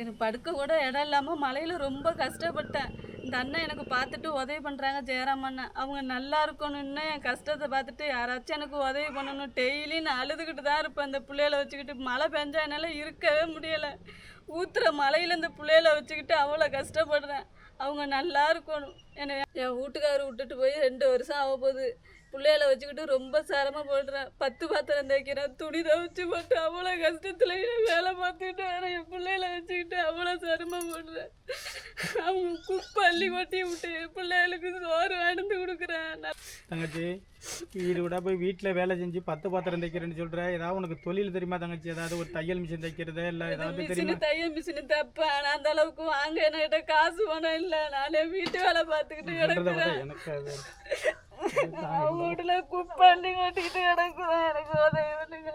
எனக்கு படுக்க கூட இடம் இல்லாமல் மலையில் ரொம்ப கஷ்டப்பட்டேன். இந்த அண்ணன் எனக்கு பார்த்துட்டு உதவி பண்ணுறாங்க ஜெயராம் அண்ணன். அவங்க நல்லா இருக்கணும்னு என் கஷ்டத்தை பார்த்துட்டு யாராச்சும் எனக்கு உதவி பண்ணணும். டெய்லி நான் அழுதுகிட்டு தான் இருப்பேன். இந்த பிள்ளையில வச்சுக்கிட்டு மழை பெஞ்சா என்னால் இருக்கவே முடியலை. ஊத்துற மலையில் இந்த பிள்ளையில வச்சுக்கிட்டு அவ்வளோ கஷ்டப்படுறேன். அவங்க நல்லா இருக்கணும். என்னை என் வீட்டுக்காரர் விட்டுட்டு போய் ரெண்டு வருஷம் ஆக போகுது பிள்ளைகளை வச்சுக்கிட்டு ரொம்ப சிரமம் போடுறேன் பத்து பாத்திரம் தைக்கிறேன் துணி தவிச்சு போட்டு அவ்வளோ கஷ்டத்துல வேலை பார்த்துக்கிட்டு வரேன் என் பிள்ளைகளை வச்சுக்கிட்டு அவ்வளோ சிரமம் போடுறேன் அவங்க குப்பள்ளி கொட்டி விட்டு என் பிள்ளைகளுக்கு சோறு அடைந்து கொடுக்குறேன் நான் தங்கச்சி. வீடு விட போய் வீட்டில் வேலை செஞ்சு பத்து பாத்திரம் தைக்கிறேன்னு சொல்கிற ஏதாவது உனக்கு தொழில் தெரியுமா தங்கச்சி? ஏதாவது ஒரு தையல் மிஷின் தைக்கிறது? இல்லை ஏதாவது தெரியுமா? தையல் மிஷினு தைப்பேன் ஆனால் அந்த அளவுக்கு வாங்க என்கிட்ட காசு பணம் இல்லை. நானே வீட்டு வேலை பார்த்துக்கிட்டு கிடக்குறேன். எனக்கு அவங்க வீட்டுல குப்பை அள்ளி கொட்டிக்கிட்டு கிடக்குறேன். எனக்கு உதவி பண்ணுங்க.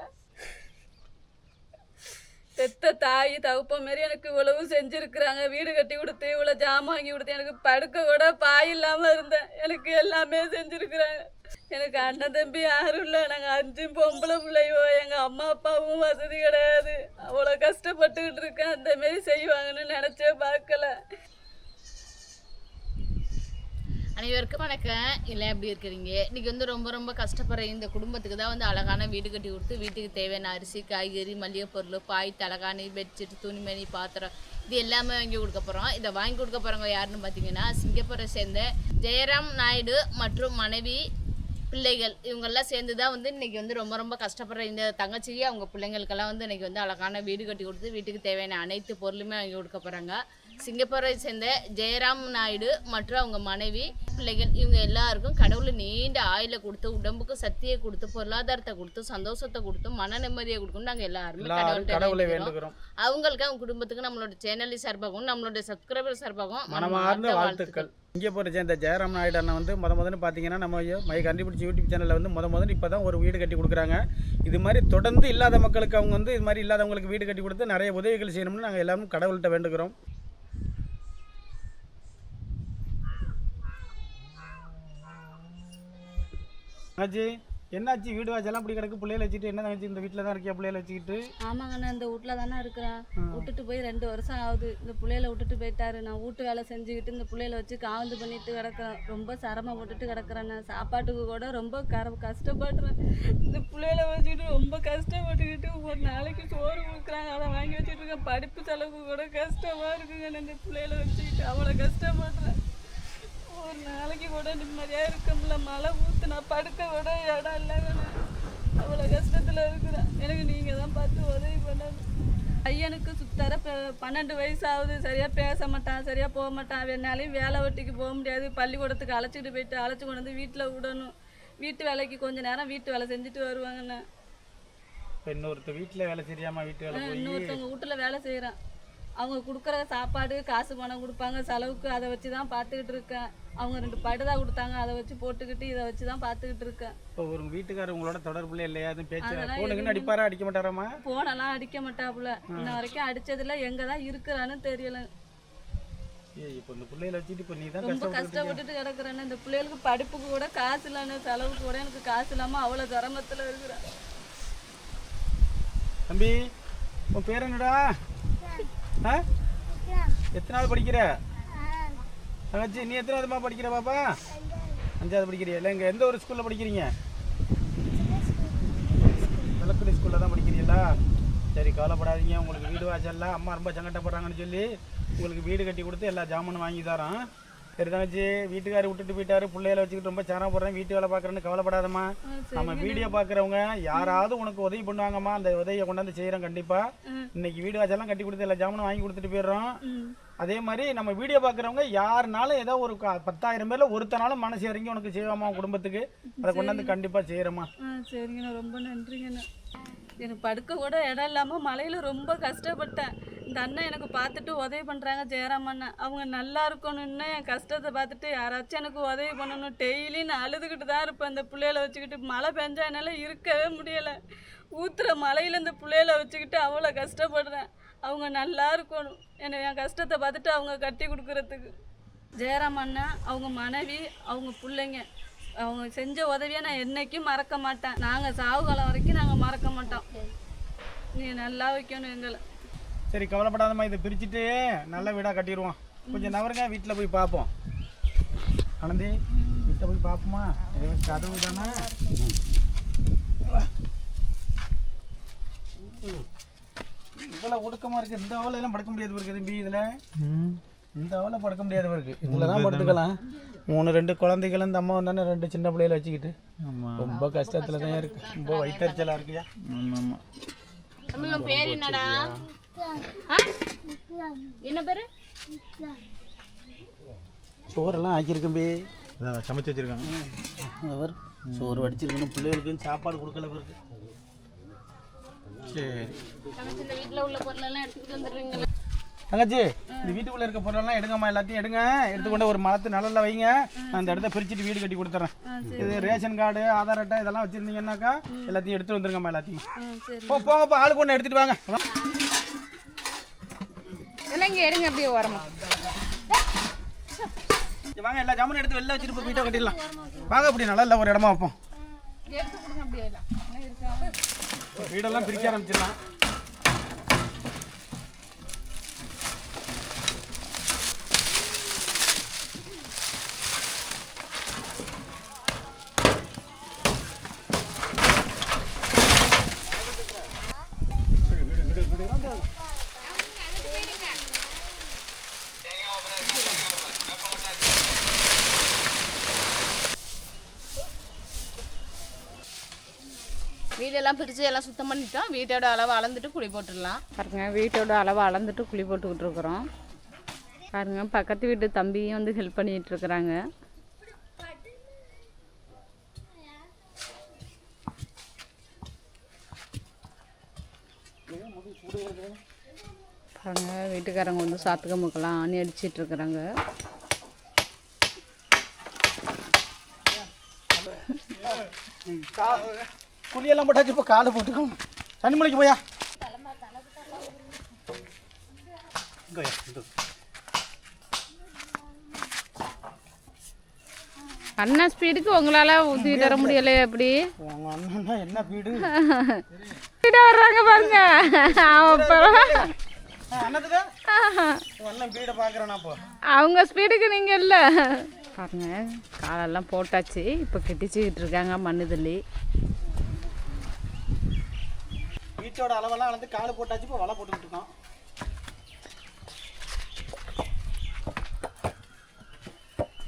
பெத்த தாய் தகுப்ப மாரி எனக்கு இவ்வளவு செஞ்சிருக்கிறாங்க. வீடு கட்டி கொடுத்து இவ்வளவு ஜாமான் வாங்கி கொடுத்து எனக்கு படுக்க கூட பாய் இல்லாம இருந்தேன். எனக்கு எல்லாமே செஞ்சிருக்கிறாங்க. எனக்கு அண்ணன் தம்பி யாரும் இல்லை. நாங்கள் அஞ்சும் பொம்பளை பிள்ளையோ எங்கள் அம்மா அப்பாவும் வசதி கிடையாது. அவ்வளோ கஷ்டப்பட்டுக்கிட்டு இருக்கேன். அந்த மாரி செய்வாங்கன்னு நினச்சே பார்க்கல. அனைவருக்கும் வணக்கம். எல்லாம் எப்படி இருக்கிறீங்க? இன்னைக்கு வந்து ரொம்ப ரொம்ப கஷ்டப்படுற இந்த குடும்பத்துக்கு தான் வந்து அழகான வீடு கட்டி கொடுத்து வீட்டுக்கு தேவையான அரிசி காய்கறி மளிகை பொருள் பாய் தலகாணி பெட்ஷீட் துணிமணி பாத்திரம் இது எல்லாமே வாங்கி கொடுக்க போகிறோம் இதை வாங்கி கொடுக்க போகிறவங்க யாருன்னு பார்த்தீங்கன்னா சிங்கப்பூரை சேர்ந்த ஜெயராம் நாயுடு மற்றும் மனைவி பிள்ளைகள். இவங்கெல்லாம் சேர்ந்து தான் வந்து இன்றைக்கி வந்து ரொம்ப ரொம்ப கஷ்டப்படுற இந்த தங்கச்சிக்கு அவங்க பிள்ளைங்களுக்கெல்லாம் வந்து இன்றைக்கி வந்து அழகான வீடு கட்டி கொடுத்து வீட்டுக்கு தேவையான அனைத்து பொருளுமே வாங்கி கொடுக்க போகிறாங்க சிங்கப்பூரை சேர்ந்த ஜெயராம் நாயுடு மற்றும் அவங்க மனைவி பிள்ளைகள் இவங்க எல்லாருக்கும் கடவுள் நீண்ட ஆயில கொடுத்து உடம்புக்கு சக்தியை கொடுத்து பொருளாதாரத்தை கொடுத்து சந்தோஷத்தை கொடுத்து மன நிம்மதியை கொடுக்கணும் நாங்கள் எல்லாருமே கடவுளை. வேண்டுகிறோம். அவங்களுக்கு அவங்க குடும்பத்துக்கு நம்மளோட சேனல் சார்பாகவும் நம்மளோட சப்ஸ்கிரைபர் சார்பாகவும் மனமார்ந்த வாழ்த்துக்கள். இங்கே போகிற சேர்ந்த ஜெயராம் நாயுடு அண்ணன் வந்து முத முதல்ல பார்த்தீங்கன்னா நம்ம மை கண்டுபிடிச்சி யூடியூப் சேனலில் வந்து முத முதல்ல இப்போ தான் ஒரு வீடு கட்டி கொடுக்குறாங்க. இது மாதிரி தொடர்ந்து இல்லாத மக்களுக்கு அவங்க வந்து இது மாதிரி இல்லாதவங்களுக்கு வீடு கட்டி கொடுத்து நிறைய உதவிகள் செய்யணும்னு நாங்கள் எல்லாரும் கடவுள்கிட்ட வேண்டுகிறோம். தங்கச்சி என்னாச்சு? வீடு வாசலாம் அப்படி கிடக்கு. பிள்ளைகளை வச்சுட்டு என்ன தங்கச்சி இந்த வீட்டில் தான் இருக்கியா பிள்ளைகளை வச்சுக்கிட்டு? ஆமாங்கண்ணா இந்த வீட்டில் தானே இருக்கிறேன் விட்டுட்டு போய் ரெண்டு வருஷம் ஆகுது. இந்த பிள்ளையில விட்டுட்டு போயிட்டாரு. நான் வீட்டு வேலை செஞ்சுக்கிட்டு இந்த பிள்ளையில வச்சு காவந்து பண்ணிட்டு கிடக்கிறேன். ரொம்ப சிரமப்பட்டுட்டு கிடக்கிறேன் நான் சாப்பாட்டுக்கு கூட ரொம்ப கர கஷ்டப்படுறேன். இந்த பிள்ளையில வச்சுக்கிட்டு ரொம்ப கஷ்டப்பட்டுக்கிட்டு ஒரு நாளைக்கு சோறு கொடுக்குறாங்க. அதை வாங்கி வச்சுட்டு இருக்கேன். படிப்பு செலவுக்கு கூட கஷ்டமா இருக்குங்க இந்த பிள்ளையில வச்சுக்கிட்டு அவ்வளோ கஷ்டப்படுறேன். ஒரு நாளைக்கு கூட நிம்மதியாக இருக்க முடியல மழை ஊத்து நான் படுக்க கூட இடம் இல்லைங்க அவ்வளோ கஷ்டத்தில் இருக்கிறேன் எனக்கு நீங்கள் தான் பார்த்து உதவி பண்ணணும். பையனுக்கு சுத்தர பன்னெண்டு வயசு ஆகுது சரியாக பேச மாட்டான் சரியாக போக மாட்டான். அவனாலையும் வேலை வெட்டிக்கு போக முடியாது. பள்ளிக்கூடத்துக்கு அழைச்சிட்டு போயிட்டு அழைச்சி கொண்டு வந்து வீட்டில் விடணும். வீட்டு வேலைக்கு கொஞ்ச நேரம் வீட்டு வேலை செஞ்சுட்டு வருவாங்கண்ணே. இப்போ இன்னொருத்தர் வீட்டில் வேலை செய்யாமல் வீட்டு வேலை இன்னொருத்தவங்க வீட்டில் வேலை செய்கிறேன் அவங்க கொடுக்குற சாப்பாடு காசு பணம் கொடுப்பாங்க செலவுக்கு அதை வச்சு தான் பார்த்துக்கிட்டு இருக்கேன். அவங்க ரெண்டு படுதா கொடுத்தாங்க அதை வச்சு போட்டுக்கிட்டு இதை வச்சு தான் பார்த்துக்கிட்டு இருக்கேன். இப்போ ஒரு வீட்டுக்காரர் உங்களோட தொடர்புல இல்லையா? எதுவும் பேச்சு ஃபோனுக்குன்னு அடிப்பாரா? அடிக்க மாட்டாராமா போனெல்லாம் அடிக்க மாட்டாப்புல. இன்ன வரைக்கும் அடிச்சதுல எங்கே தான் இருக்கிறான்னு தெரியல. ஏய் இப்போ இந்த பிள்ளைகளை வச்சுட்டு இப்போ நீ தான் ரொம்ப கஷ்டப்பட்டு கஷ்டப்பட்டுட்டு கிடக்குறேன்னு இந்த பிள்ளைகளுக்கு படிப்புக்கு கூட காசு இல்லைன்னு செலவுக்கு கூட எனக்கு காசு இல்லாமல் அவ்வளோ சிரமத்தில் இருக்கிறேன். தம்பி உன் பேர் என்னடா? எத்தனாவது படிக்கிற? தங்கச்சி நீ எத்தனாவதுமா படிக்கிற பாப்பா? அஞ்சாவது. படிக்கிறியா? இல்லை இங்கே எந்த ஒரு ஸ்கூலில் படிக்கிறீங்க? விளக்குடி ஸ்கூலில் தான் படிக்கிறீங்களா? சரி கவலைப்படாதீங்க. உங்களுக்கு வீடு வாசல்லாம் அம்மா ரொம்ப சங்கடப்படுறாங்கன்னு சொல்லி உங்களுக்கு வீடு கட்டி கொடுத்து எல்லா ஜாமானும் வாங்கி தரோம் சரி தங்கச்சி வீட்டுக்காரர் விட்டுட்டு போயிட்டாரு. பிள்ளைகளை வச்சுக்கிட்டு ரொம்ப சிரமப்படுறேன் வீட்டு வேலை பார்க்குறேன்னு கவலைப்படாதம்மா. நம்ம வீடியோ பார்க்குறவங்க யாராவது உனக்கு உதவி பண்ணுவாங்கம்மா. அந்த உதவியை கொண்டாந்து செய்கிறோம் கண்டிப்பாக இன்னைக்கு வீடு வாசல்லாம் கட்டி கொடுத்து எல்லா ஜாமானும் வாங்கி கொடுத்துட்டு போயிடுறோம். அதே மாதிரி நம்ம வீடியோ பார்க்குறவங்க யாருனாலும் ஏதோ ஒரு பத்தாயிரம் பேர்ல ஒருத்தனாலும் மனசு இறங்கி உனக்கு செய்வாமா குடும்பத்துக்கு. அதை கொண்டாந்து கண்டிப்பாக செய்கிறோமா ஆ சரிங்கண்ணா. ரொம்ப நன்றிங்கண்ணா. எனக்கு படுக்க கூட இடம் இல்லாமல் மலையில் ரொம்ப கஷ்டப்பட்டேன். இந்த அண்ணன் எனக்கு பார்த்துட்டு உதவி பண்ணுறாங்க ஜெயராம் அண்ணன் அவங்க நல்லா இருக்கணும்னு என் கஷ்டத்தை பார்த்துட்டு யாராச்சும் எனக்கு உதவி பண்ணணும். டெய்லி நான் அழுதுகிட்டு தான் இருப்பேன். இந்த பிள்ளையில வச்சுக்கிட்டு மழை பெஞ்சா என்னால் இருக்கவே முடியலை. ஊத்துற மலையில் இந்த பிள்ளையில வச்சுக்கிட்டு அவ்வளோ கஷ்டப்படுறேன். அவங்க நல்லா இருக்கணும். என்னை என் கஷ்டத்தை பார்த்துட்டு அவங்க கட்டி கொடுக்குறதுக்கு. ஜெயராம் அண்ணன் அவங்க மனைவி அவங்க பிள்ளைங்க. அவங்க செஞ்ச உதவியை நான் என்னைக்கும் மறக்க மாட்டேன். நாங்கள் சாவு காலம் வரைக்கும் நாங்கள் மறக்க மாட்டோம். நீ நல்லா வைக்கணும் எங்களை. சரி கவலைப்படாதம்மா இதை பிரிச்சுட்டு நல்ல வீடாக கட்டிடுவோம். கொஞ்சம் நவருங்க வீட்டில் போய் பார்ப்போம். ஆனந்தி வீட்டில் போய் பார்ப்போமா? இது கதவு தானே? இவ்வளோ ஒடுக்கமாக இருக்குது இந்த ஓலையெல்லாம் படுக்க முடியாது இருக்கு தம்பி இதில். இந்த ஓலை படுக்க முடியாது இருக்கு இதில் தான் படுத்துக்கலாம். மூணு ரெண்டு குழந்தைகள் இந்த அம்மா வந்தானே ரெண்டு சின்ன பிள்ளைகளை வச்சுக்கிட்டு. ரொம்ப கஷ்டத்தில் தான் இருக்கு. ரொம்ப வயிற்றுச்சலாக இருக்குயா? ஆமாம். பேர் என்னடா? என்ன பேரு? சோறெல்லாம் ஆக்கியிருக்கம்பி சமைச்சு வச்சிருக்காங்க. அவர் சோறு வடிச்சிருக்கணும். பிள்ளைகளுக்கு சாப்பாடு கொடுக்கல பிறகு சரி. வீட்டுல உள்ள பொருளெல்லாம் எடுத்துக்கிட்டு வந்துடுறீங்களா? தங்கச்சி இந்த வீட்டுக்குள்ள இருக்க பொருளெல்லாம் எடுங்கம்மா எல்லாத்தையும் எடுங்க. எடுத்துக்கொண்டு ஒரு மரத்து நிழல்ல வைங்க. இந்த இடத்த பிரிச்சுட்டு வீடு கட்டி கொடுத்துறேன். இது ரேஷன் கார்டு ஆதார் அட்டை இதெல்லாம் வச்சிருந்தீங்கன்னாக்கா எல்லாத்தையும் எடுத்து வந்துருங்கம்மா எல்லாத்தையும். போ போங்கப்பா ஆளுக்கு ஒன்று எடுத்துட்டு வாங்க. இங்க எடுங்க அப்படியே ஓரமா. வாங்க எல்லா ஜாமானும் எடுத்து வெளில வச்சுட்டு போய் வீட்டை கட்டிடலாம். வாங்க அப்படி நல்லா ஒரு இடமா வைப்போம். வீடெல்லாம் பிரிக்க ஆரம்பிச்சிடலாம். வீடெல்லாம் பிரித்து எல்லாம் சுத்தம் பண்ணிட்டோம். வீட்டோட அளவு அளந்துட்டு குழி போட்டுடலாம். பாருங்க வீட்டோட அளவு அளந்துட்டு குழி போட்டுக்கிட்டு இருக்கிறோம். பாருங்க பக்கத்து வீட்டு தம்பியும் வந்து ஹெல்ப் பண்ணிட்டு இருக்கிறாங்க. பாருங்க வீட்டுக்காரங்க வந்து சாத்துக்க முக்கெல்லாம் ஆணி அடிச்சிட்டு இருக்கிறாங்க. குழியெல்லாம் போட்டாச்சு இப்போ காலை போட்டுக்கோங்க தனிமலைக்கு போயா? இங்கோயா, இந்தோ. அண்ணா ஸ்பீடுக்கு உங்களால ஊற்றி தர முடியலையே எப்படி? என்ன ஸ்பீடா? வர்றாங்க பாருங்க. அப்புறம் அவங்க ஸ்பீடுக்கு நீங்க இல்ல. பாருங்க காலெல்லாம் போட்டாச்சு. இப்போ கெட்டிச்சுக்கிட்டு இருக்காங்க மண்ணு தள்ளி. வீட்டோட அளவெல்லாம் அளந்து காலை போட்டாச்சு இப்போ வலை போட்டுக்கிட்டு இருக்கோம்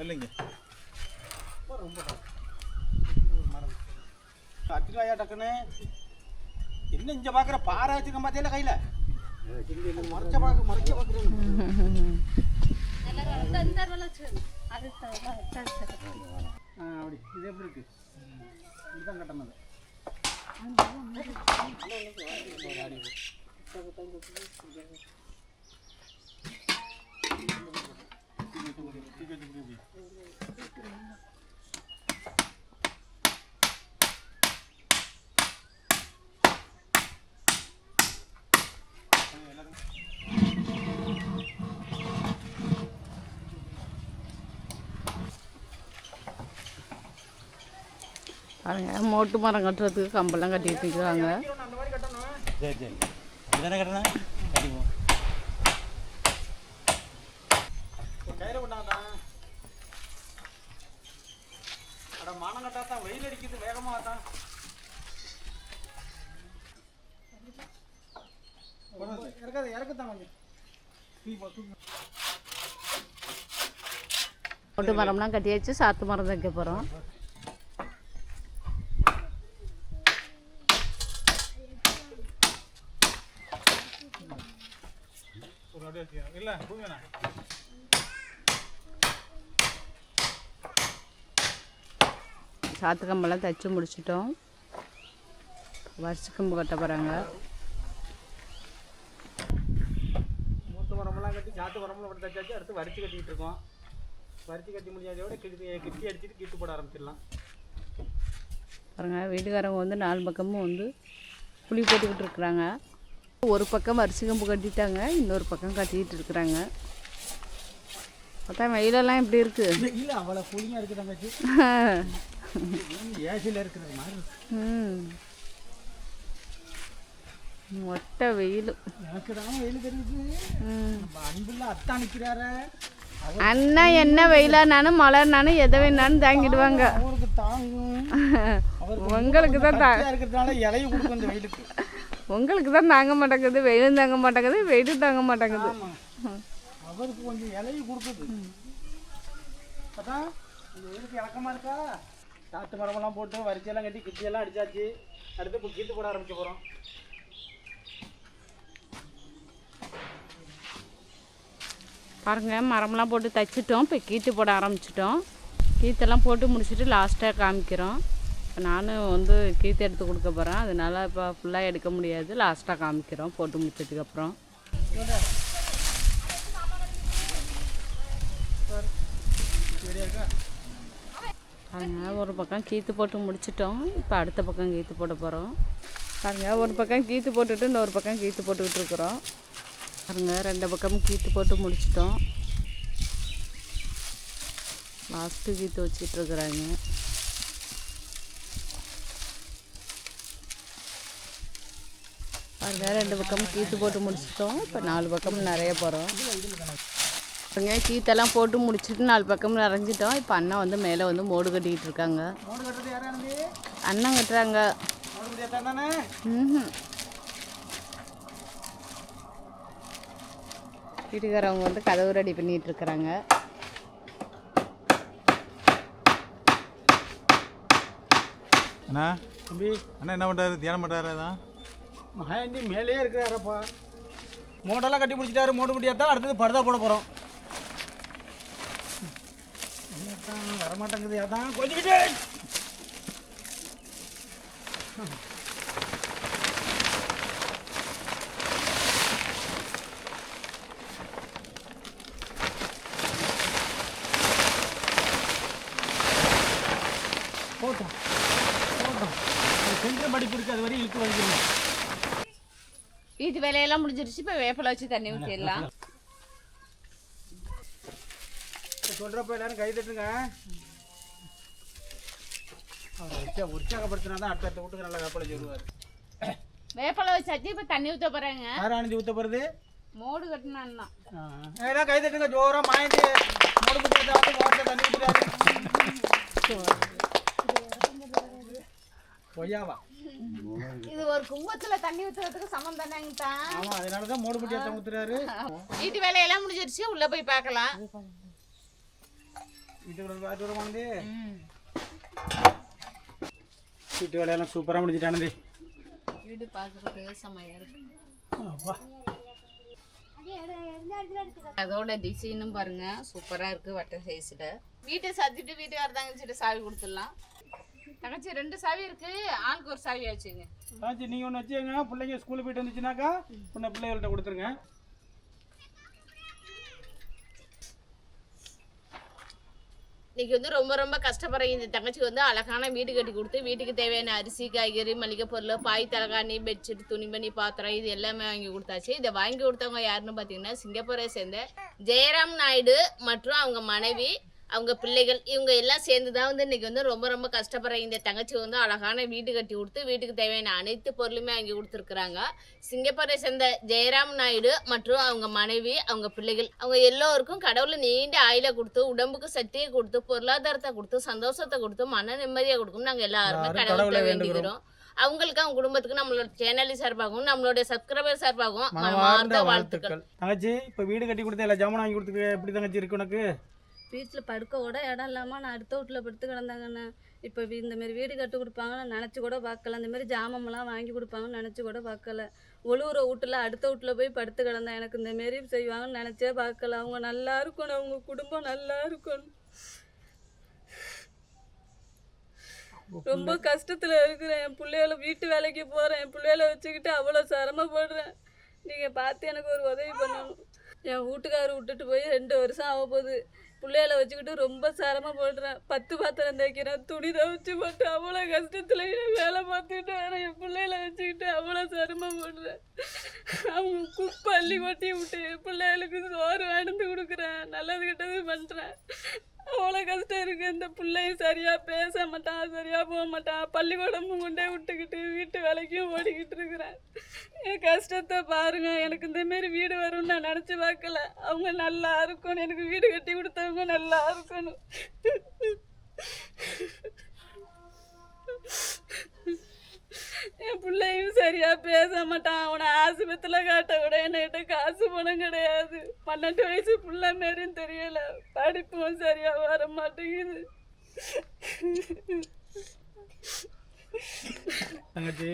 இல்லைங்க. அத்திக்காயா டக்குன்னு. என்ன இங்க பார்க்குற பாறை வச்சுக்க பார்த்தியில கையில்? மறைச்ச பார்க்க மறைச்ச பார்க்குறேன் அது சரி, சரி, சரி. அப்படி இது எப்படி இருக்கு இதுதான் கட்டணது பாருங்க மோட்டு மரம் கட்டுறதுக்கு கம்பெல்லாம் கட்டிட்டு இருக்காங்க அந்த மாதிரி கட்டணும் சரி சரி இதானே கட்டணா கட்டிக்குவோம். கயிறு கொண்டாதான் அட மானம் கட்டாதான் வெயில் அடிக்குது வேகமாக தான் இறக்காது இறக்குத்தான் கொஞ்சம் தூக்கி போ, தூக்கி போ. மோட்டு மரம்லாம் கட்டியாச்சு சாத்து மரம் வைக்க போகிறோம் அப்படியே வச்சுக்க. இல்ல தூங்கண்ணா சாத்து கம்பெல்லாம் தைச்சு முடிச்சிட்டோம். வரிசை கம்பு கட்ட போகிறாங்க மூத்த மரமெல்லாம் கட்டி சாத்து மரமெல்லாம் போட்டு தச்சாச்சு. அடுத்து வரிச்சு கட்டிக்கிட்டு இருக்கோம். வரிச்சு கட்டி முடியாதோட கிட்டி கிட்டி அடிச்சுட்டு கீட்டு போட ஆரம்பிச்சிடலாம். பாருங்க வீட்டுக்காரங்க வந்து நாலு பக்கமும் வந்து குழி போட்டுக்கிட்டு இருக்கிறாங்க. ஒரு பக்கம் வரிசை கம்பு கட்டிட்டாங்க இன்னொரு பக்கம் கட்டிக்கிட்டு இருக்கிறாங்க. பார்த்தா வெயிலெல்லாம் எப்படி இருக்குது இல்லை அவ்வளோ கூலிங்காக இருக்குது தங்கச்சி. ஏசியில் இருக்கிறது மாதிரி இருக்கு. ம். மொட்டை வெயில். எனக்கு தான் வெயில் தெரியுது. நம்ம அன்புள்ள அத்தா நிற்கிறாரு அண்ணா என்ன வெயிலானாலும் மழைனாலும் எதை வேணாலும் தாங்கிடுவாங்க. தாங்கும். உங்களுக்கு தான் இருக்கிறதுனால இலைய கொடுக்கும் வெயிலுக்கு. உங்களுக்கு தான் தாங்க மாட்டேங்குது வெயிலும் தாங்க மாட்டேங்குது வெயிலும் தாங்க மாட்டேங்குது. அவருக்கு கொஞ்சம் இலைய கொடுக்குது. அதான் இந்த இருக்கா? நாட்டு மரமெல்லாம் போட்டு வரிசையெல்லாம் கட்டி கிட்டியெல்லாம் அடிச்சாச்சு. அடுத்து இப்போ கீத்து போட ஆரம்பிக்க போகிறோம் பாருங்க மரம்லாம் போட்டு தைச்சிட்டோம். இப்போ கீத்து போட ஆரம்பிச்சிட்டோம். கீத்தெல்லாம் போட்டு முடிச்சுட்டு லாஸ்ட்டாக காமிக்கிறோம். இப்போ நானும் வந்து கீத்து எடுத்து கொடுக்க போகிறேன் அதனால இப்போ ஃபுல்லாக எடுக்க முடியாது. லாஸ்ட்டாக காமிக்கிறோம். போட்டு முடிச்சதுக்கப்புறம் பாருங்கள் ஒரு பக்கம் கீத்து போட்டு முடிச்சிட்டோம். இப்போ அடுத்த பக்கம் கீத்து போட போகிறோம் பாருங்க ஒரு பக்கம் கீத்து போட்டுட்டு இன்னொரு பக்கம் கீத்து போட்டுக்கிட்டு இருக்கிறோம். பாருங்க ரெண்டு பக்கமும் கீத்து போட்டு முடிச்சிட்டோம். லாஸ்ட்டு கீத்து வச்சுட்டு இருக்கிறாங்க. பாருங்க ரெண்டு பக்கமும் கீத்து போட்டு முடிச்சிட்டோம். இப்போ நாலு பக்கம் நிறைய போகிறோம் பாருங்க கீத்தெல்லாம் போட்டு முடிச்சிட்டு நாலு பக்கம் நிறைஞ்சிட்டோம். இப்போ அண்ணன் வந்து மேலே வந்து மோடு கட்டிக்கிட்டு இருக்காங்க. மோடு கட்டுறது யாரானது அண்ணன் கட்டுறாங்க. வீட்டுக்காரவங்க வந்து கதவு ரெடி பண்ணிட்டு இருக்கிறாங்க. அண்ணா தம்பி அண்ணா என்ன பண்ணுறாரு தியானம் பண்ணுறாரு அதான் மகாண்டி மேலேயே இருக்கிறாரப்பா. மோடெல்லாம் கட்டி பிடிச்சிட்டாரு மோடு முடியா தான் அடுத்தது பரதா போட போகிறோம் வரமாட்டேங்குது அதான் கொஞ்சிக்கிட்டே போட்டோம் போட்டோம். சென்ட்ரம் படி பிடிக்காது அது வரையும் இழுத்து வைக்கணும் வீட்டு வேலையெல்லாம் முடிஞ்சிருச்சு இப்போ வேப்பில வச்சு தண்ணி ஊற்றிடலாம் சொல்கிறப்ப எல்லாரும் கை தட்டுங்க உற்சாகப்படுத்தினா தான் அடுத்த அடுத்த வீட்டுக்கு நல்லா வேப்பலை சொல்லுவார் வேப்பில வச்சாச்சு இப்போ தண்ணி ஊற்ற போகிறாங்க யார் ஆனந்தி ஊற்ற போகிறது மோடு கட்டினா அண்ணா எல்லாம் கை தட்டுங்க ஜோரா மாயண்டி மூடு குட்டி ஓட்ட தண்ணி ஊற்றுறாரு பொய்யாவா இது ஒரு கும்பத்தில் தண்ணி ஊற்றுறதுக்கு சமம் தானேங்கத்தா ஆமாம் அதனால தான் மூடு குட்டியாக ஊற்றுறாரு வீட்டு வேலையெல்லாம் முடிஞ்சிருச்சு உள்ளே போய் பார்க்கலாம். வீட்டுக்கு பார்த்து வருமானது வீட்டு வேலையெல்லாம் சூப்பராக முடிஞ்சிட்டானது வீடு பார்க்குறதுக்கு செம்மையாக இருக்கு. அப்பா. அதோட டிசைனும் பாருங்க சூப்பராக இருக்குது வட்ட சைஸில் வீட்டை சத்திட்டு வீட்டுக்கார தங்கச்சிட்டு சாவி கொடுத்துடலாம். தங்கச்சி ரெண்டு சாவி இருக்கு. ஆளுக்கு ஒரு சாவி வச்சுங்க ஆச்சு நீங்கள் ஒன்று வச்சுங்க பிள்ளைங்க ஸ்கூலுக்கு போயிட்டு வந்துச்சுனாக்கா உன்னை பிள்ளைகள்கிட்ட கொடுத்துருங்க. இன்னைக்கு வந்து ரொம்ப ரொம்ப கஷ்டப்படுற இந்த தங்கச்சி வந்து அழகான வீடு கட்டி கொடுத்து வீட்டுக்கு தேவையான அரிசி காய்கறி மளிகை பொருள் பாய் தலகாணி பெட்ஷீட் துணிமணி பாத்திரம் இது எல்லாமே வாங்கி கொடுத்தாச்சு. இதை வாங்கி கொடுத்தவங்க யாருன்னு பார்த்தீங்கன்னா சிங்கப்பூரை சேர்ந்த ஜெயராம் நாயுடு மற்றும் அவங்க மனைவி அவங்க பிள்ளைகள் இவங்க எல்லாம் சேர்ந்து தான் வந்து இன்னைக்கு வந்து ரொம்ப ரொம்ப கஷ்டப்படுற இந்த தங்கச்சி வந்து அழகான வீடு கட்டி கொடுத்து வீட்டுக்கு தேவையான அனைத்து பொருளுமே வாங்கி கொடுத்துருக்குறாங்க. சிங்கப்பூரை சேர்ந்த ஜெயராம் நாயுடு மற்றும் அவங்க மனைவி அவங்க பிள்ளைகள் அவங்க எல்லோருக்கும் கடவுளை நீண்ட ஆயில கொடுத்து உடம்புக்கு சக்தியை கொடுத்து பொருளாதாரத்தை கொடுத்து சந்தோஷத்தை கொடுத்து மன நிம்மதியை கொடுக்கும் நாங்கள் எல்லாருமே கடவுளை வேண்டிக்கிறோம். அவங்களுக்கு அவங்க குடும்பத்துக்கு நம்மளோட சேனல் சார்பாகவும் நம்மளுடைய சப்ஸ்கிரைபர் சார்பாகவும் வாழ்த்துக்கள். தங்கச்சி இப்போ வீடு கட்டி கொடுத்து எல்லா ஜாமான் வாங்கி கொடுத்துருக்கு எப்படி தங்கச்சி இருக்கு உனக்கு? வீட்டில் படுக்க கூட இடம் இல்லாமல் நான் அடுத்த வீட்டில் படுத்து கிடந்தாங்கண்ணே. இப்போ இந்தமாரி வீடு கட்டி கொடுப்பாங்கன்னு நினச்சி கூட பார்க்கல. இந்தமாரி ஜாமம்லாம் வாங்கி கொடுப்பாங்கன்னு நினச்சி கூட பார்க்கல. ஒழுகுற வீட்டில் அடுத்த வீட்டில் போய் படுத்து கிடந்தேன். எனக்கு இந்த மாரி செய்வாங்கன்னு நினச்சே பார்க்கல. அவங்க நல்லா இருக்கணும். அவங்க குடும்பம் நல்லா இருக்கணும். ரொம்ப கஷ்டத்தில் இருக்கிறேன். என் பிள்ளைகள வீட்டு வேலைக்கு போகிறேன் என் பிள்ளைகள வச்சுக்கிட்டு அவ்வளோ சிரமப்படுறேன். நீங்கள் பார்த்து எனக்கு ஒரு உதவி பண்ணணும். என் வீட்டுக்காரர் விட்டுட்டு போய் ரெண்டு வருஷம் ஆக போகுது பிள்ளைகள வச்சுக்கிட்டு ரொம்ப சிரமம் போடுறேன் பத்து பாத்திரம் தைக்கிறேன் துணி தவிச்சு போட்டு அவ்வளோ கஷ்டத்தில் வேலை பார்த்துக்கிட்டு வரேன் என் பிள்ளைகள வச்சுக்கிட்டு அவ்வளோ சிரமம் போடுறேன் அவங்க குப்பை அள்ளி கொட்டி விட்டு என் பிள்ளைகளுக்கு சோறு வாங்கிட்டு கொடுக்குறேன். நல்லது கெட்டது பண்ணுறேன் அவ்வளோ கஷ்டம் இருக்குது இந்த பிள்ளையும் சரியாக பேச மாட்டான் சரியாக போக மாட்டான் பள்ளிக்கூடமும் கொண்டே விட்டுக்கிட்டு வீட்டு வேலைக்கும் ஓடிக்கிட்டு இருக்கிறேன். என் கஷ்டத்தை பாருங்க. எனக்கு இந்த மாரி வீடு வரும்னு நான் நினச்சி பார்க்கல. அவங்க நல்லா இருக்கணும். எனக்கு வீடு கட்டி கொடுத்தவங்க நல்லா இருக்கணும். சரியா பேச மாட்டான். அவனை ஆஸ்பத்திரியில் காட்ட கூட என்கிட்ட காசு பணம் கிடையாது. பன்னெண்டு வயசு பிள்ளை மாரியும் தெரியல. படிப்பும் சரியா வர மாட்டேங்குது. தங்கச்சி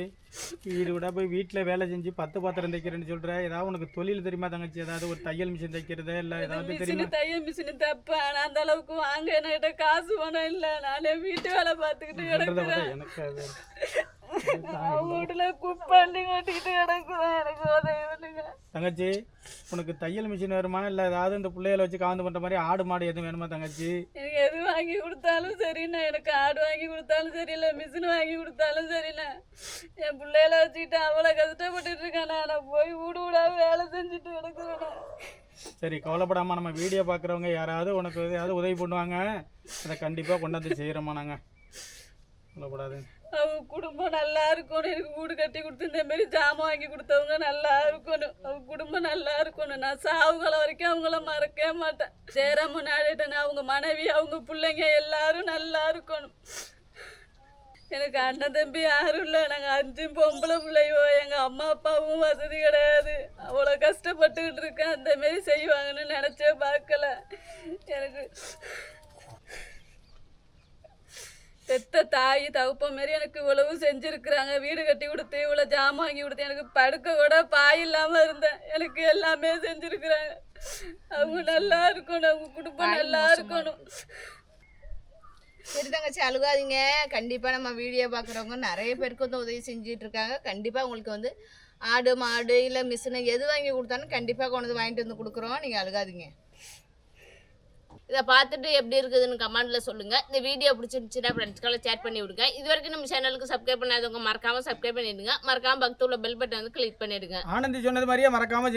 வீடு விட போய் வீட்டில் வேலை செஞ்சு பத்து பாத்திரம் தைக்கிறேன்னு சொல்கிற ஏதாவது உனக்கு தொழில் தெரியுமா தங்கச்சி? ஏதாவது ஒரு தையல் மிஷின் தைக்கிறதா இல்லை ஏதாவது தெரியுமா? தையல் மிஷினு தைப்பேன். ஆனால் அந்த அளவுக்கு வாங்க என்கிட்ட காசு பணம் இல்லை. நானே வீட்டு வேலை பார்த்துக்கிட்டு எனக்கு நான் வீட்டில் குப்பண்ணி கட்டிக்கிட்டு கிடக்குறேன் எனக்கு உதவி பண்ணுங்க தங்கச்சி உனக்கு தையல் மிஷின் வருமா இல்லை ஏதாவது இந்த பிள்ளைகளை வச்சு காந்து பண்ணுற மாதிரி ஆடு மாடு எதுவும் வேணுமா தங்கச்சி? எனக்கு எது வாங்கி கொடுத்தாலும் சரிண்ணா. எனக்கு ஆடு வாங்கி கொடுத்தாலும் சரியில்லை மிஷின் வாங்கி கொடுத்தாலும் சரிண்ணா என் பிள்ளையில வச்சுக்கிட்டு அவ்வளோ கஷ்டப்பட்டுட்டு இருக்கேண்ணா. நான் போய் வீடு வீடா வேலை செஞ்சுட்டு கிடக்குறேண்ணா. சரி கவலைப்படாமல் நம்ம வீடியோ பார்க்குறவங்க யாராவது உனக்கு ஏதாவது உதவி பண்ணுவாங்க. அதை கண்டிப்பாக கொண்டாந்து செய்கிறோமா நாங்கள் கவலைப்படாது அவங்க குடும்பம் நல்லா இருக்கணும். எனக்கு வீடு கட்டி கொடுத்து இந்த மாரி ஜாமான் வாங்கி கொடுத்தவங்க நல்லா இருக்கணும். அவங்க குடும்பம் நல்லா இருக்கணும். நான் சாவுகாலம் வரைக்கும் அவங்கள மறக்கவே மாட்டேன். சேராம நாடிட்டேன் அவங்க மனைவி அவங்க பிள்ளைங்க எல்லாரும் நல்லா இருக்கணும். எனக்கு அண்ணன் தம்பி யாரும் இல்லை. நாங்கள் அஞ்சும் பொம்பளை பிள்ளையோ எங்கள் அம்மா அப்பாவும் வசதி கிடையாது. அவ்வளோ கஷ்டப்பட்டுக்கிட்டு இருக்கேன். அந்த மாரி செய்வாங்கன்னு நினச்சே பார்க்கல. எனக்கு பெத்த தாய் தகுப்ப மாரி எனக்கு இவ்வளவு செஞ்சுருக்குறாங்க. வீடு கட்டி கொடுத்து இவ்வளோ ஜாமான் வாங்கி கொடுத்து எனக்கு படுக்க கூட பாய் இல்லாமல் இருந்தேன். எனக்கு எல்லாமே செஞ்சுருக்குறாங்க. அவங்க நல்லா இருக்கணும். அவங்க குடும்பம் நல்லா இருக்கணும். சரி தங்கச்சி அழுகாதீங்க. கண்டிப்பாக நம்ம வீடியோ பார்க்குறவங்க நிறைய பேருக்கு வந்து உதவி செஞ்சுட்டு இருக்காங்க. கண்டிப்பாக உங்களுக்கு வந்து ஆடு மாடு இல்லை மிஷினை எது வாங்கி கொடுத்தாலும் கண்டிப்பாக கொண்டு வந்து வாங்கிட்டு வந்து கொடுக்குறோம். நீங்கள் அழுகாதீங்க. இதை பார்த்துட்டு எப்படி இருக்குதுன்னு கமெண்ட்டில் சொல்லுங்கள் இந்த வீடியோ பிடிச்சிருந்துச்சுன்னா ஃப்ரெண்ட்ஸ்க்கெல்லாம் ஷேர் பண்ணி விடுங்க. இது வரைக்கும் நம்ம சேனலுக்கு சப்ஸ்கிரைப் பண்ணாதவங்க மறக்காமல் சப்ஸ்கிரைப் பண்ணிடுங்க. மறக்காமல் பக்கத்துல பெல் பட்டன் வந்து கிளிக் பண்ணிடுங்க. ஆனந்தி சொன்னது மாதிரியே மறக்காமல்